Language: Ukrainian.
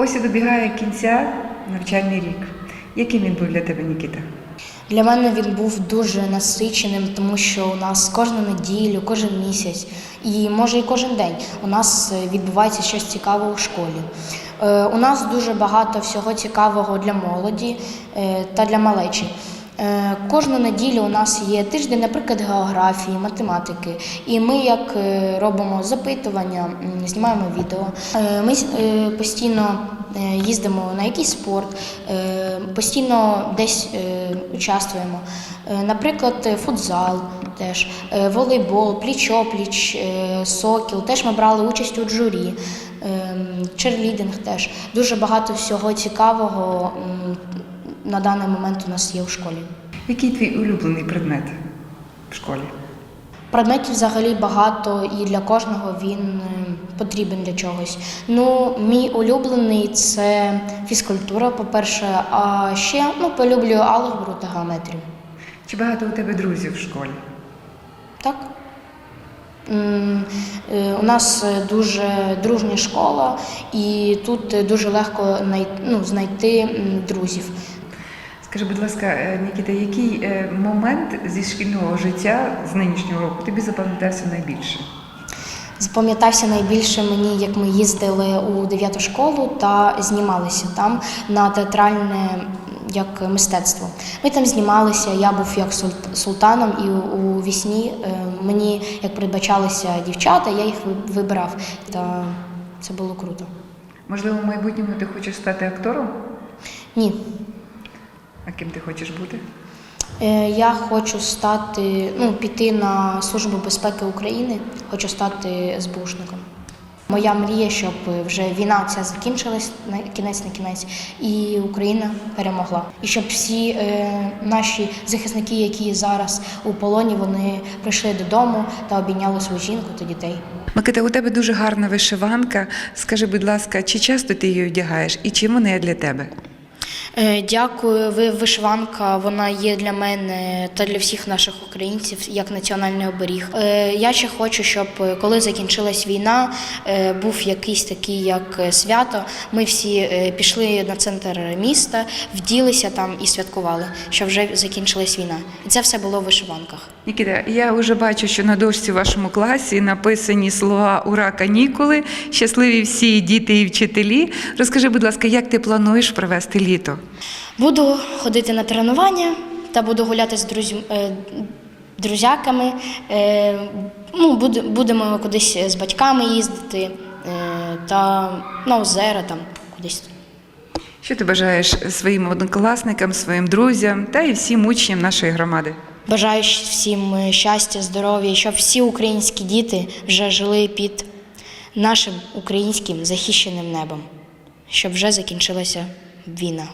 Ось і добігає кінця навчальний рік. Яким він був для тебе, Нікіта? Для мене він був дуже насиченим, тому що у нас кожну неділю, кожен місяць і може і кожен день у нас е, відбувається щось цікаве у школі. Е, У нас дуже багато всього цікавого для молоді е, та для малечі. Е, Кожну неділю у нас є тиждень, наприклад, географії, математики. І ми як е, робимо запитування, знімаємо відео. Е, Ми постійно їздимо на якийсь спорт, постійно десь участвуємо. Наприклад, футзал, теж волейбол, пліч-опліч, е, сокіл. Теж ми брали участь у журі, е, черлідинг теж. Дуже багато всього цікавого на даний момент у нас є в школі. Який твій улюблений предмет в школі? Предметів взагалі багато, і для кожного він е, потрібен для чогось. Ну, мій улюблений це фізкультура, по-перше, а ще ну, полюблюю алгебру та геометрію. Чи багато у тебе друзів в школі? Так? Е, У нас е, дуже дружня школа, і тут дуже легко ну, знайти друзів. Скажи, будь ласка, е, Нікіта, який е, момент зі шкільного життя з нинішнього року тобі запам'ятався найбільше? Запам'ятався найбільше мені, як ми їздили у дев'яту школу та знімалися там на театральне як мистецтво. Ми там знімалися, я був як султаном, і у, вісні е, мені як передбачалися дівчата, я їх ви- вибирав. Та це було круто. Можливо, в майбутньому ти хочеш стати актором? Ні, А ким ти хочеш бути? Е, Я хочу стати, ну, піти на Службу безпеки України, хочу стати СБУшником. Моя мрія, щоб вже війна ця закінчилась на кінець на кінець, і Україна перемогла. І щоб всі е, наші захисники, які зараз у полоні, вони прийшли додому та обійняли свою жінку та дітей. Микита, у тебе дуже гарна вишиванка. Скажи, будь ласка, чи часто ти її одягаєш і чим вона є для тебе? Е, Дякую. Ви вишиванка. Вона є для мене та для всіх наших українців як національний оберіг. Е, Я ще хочу, щоб е, коли закінчилась війна, був якийсь такий як свято. Ми всі пішли на центр міста, вділися там і святкували, що вже закінчилась війна. Це все було в вишиванках. Нікіта, я вже бачу, що на дошці в вашому класі написані слова Ура канікули, щасливі всі діти і вчителі. Розкажи, будь ласка, як ти плануєш провести літо? Буду ходити на тренування та буду гуляти з друзь... е, друзяками. Е, Ну, будемо кудись з батьками їздити е, та на озера там кудись. Що ти бажаєш своїм однокласникам, своїм друзям та і всім учням нашої громади? Бажаю всім щастя, здоров'я, щоб всі українські діти вже жили під нашим українським захищеним небом, щоб вже закінчилася війна.